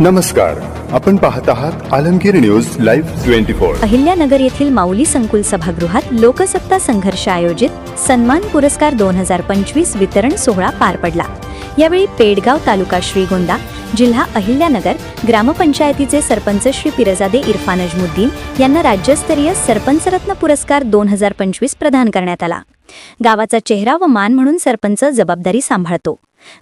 नमस्कार. आपण पाहत आहात Alamgir news live twenty four. Ahilyanagar येथील माऊली संकुल सभागृहात लोकसत्ता संघर्ष आयोजित सन्मान पुरस्कार दोन हजार पंचवीस वितरण सोहळा पार पडला. यावेळी पेडगाव तालुका श्रीगोंदा जिल्हा अहिल्यानगर ग्रामपंचायतीचे सरपंच श्री पिरजादे इरफान अजमुद्दीन यांना राज्यस्तरीय सरपंचरत्न पुरस्कार दोन हजार पंचवीस प्रदान करण्यात आला. गावाचा चेहरा व मान म्हणून सरपंच जबाबदारी सांभाळतो.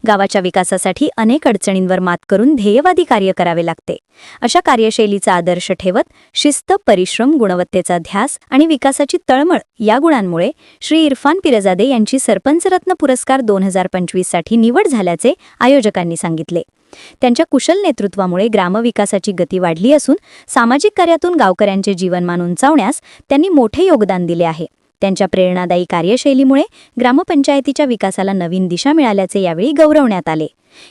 गावाच्या विकासासाठी अनेक अडचणींवर मात करून ध्येयवादी कार्य करावे लागते. अशा कार्यशैलीचा आदर्श ठेवत शिस्त परिश्रम गुणवत्तेचा ध्यास आणि विकासाची तळमळ या गुणांमुळे श्री इरफान पिरजादे यांची सरपंचरत्न पुरस्कार दोन हजार पंचवीससाठी निवड झाल्याचे आयोजकांनी सांगितले. त्यांच्या कुशल नेतृत्वामुळे ग्रामविकासाची गती वाढली असून सामाजिक कार्यातून गावकऱ्यांचे जीवनमान उंचावण्यास त्यांनी मोठे योगदान दिले आहे. त्यांच्या प्रेरणादायी कार्यशैलीमुळे ग्रामपंचायतीच्या विकासाला नवीन दिशा मिळाल्याचे यावेळी गौरवण्यात आले.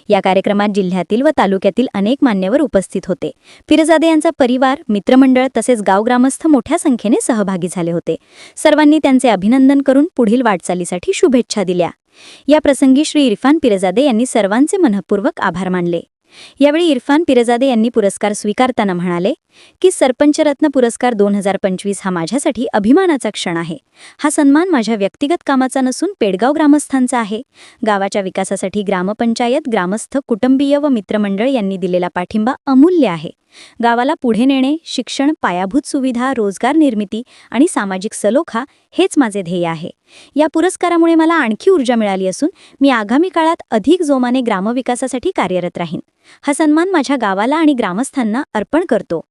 या कार्यक्रमात जिल्ह्यातील व तालुक्यातील अनेक मान्यवर उपस्थित होते. फिरजादे यांचा परिवार मित्रमंडळ तसेच गावग्रामस्थ मोठ्या संख्येने सहभागी झाले होते. सर्वांनी त्यांचे अभिनंदन करून पुढील वाटचालीसाठी शुभेच्छा दिल्या. या प्रसंगी श्री इरफान पिरजादे यांनी सर्वांचे मनपूर्वक आभार मानले. यावेळी इरफान पिरजादे यांनी पुरस्कार स्वीकारताना म्हणाले की सरपंचरत्न पुरस्कार दोन हजार पंचवीस हा माझ्यासाठी अभिमानाचा क्षण आहे. हा सन्मान माझ्या व्यक्तिगत कामाचा नसून पेडगाव ग्रामस्थांचा आहे. गावाच्या विकासासाठी ग्रामपंचायत ग्रामस्थ कुटुंबीय व मित्रमंडळ यांनी दिलेला पाठिंबा अमूल्य आहे. गावाला पुढे नेणे शिक्षण पायाभूत सुविधा रोजगार निर्मिती आणि सामाजिक सलोखा हेच माझे ध्येय आहे. या पुरस्कारामुळे मला आणखी ऊर्जा मिळाली असून मी आगामी काळात अधिक जोमाने ग्रामविकासासाठी कार्यरत राहीन. हा सन्मान माझ्या गावाला आणि ग्रामस्थांना अर्पण करतो.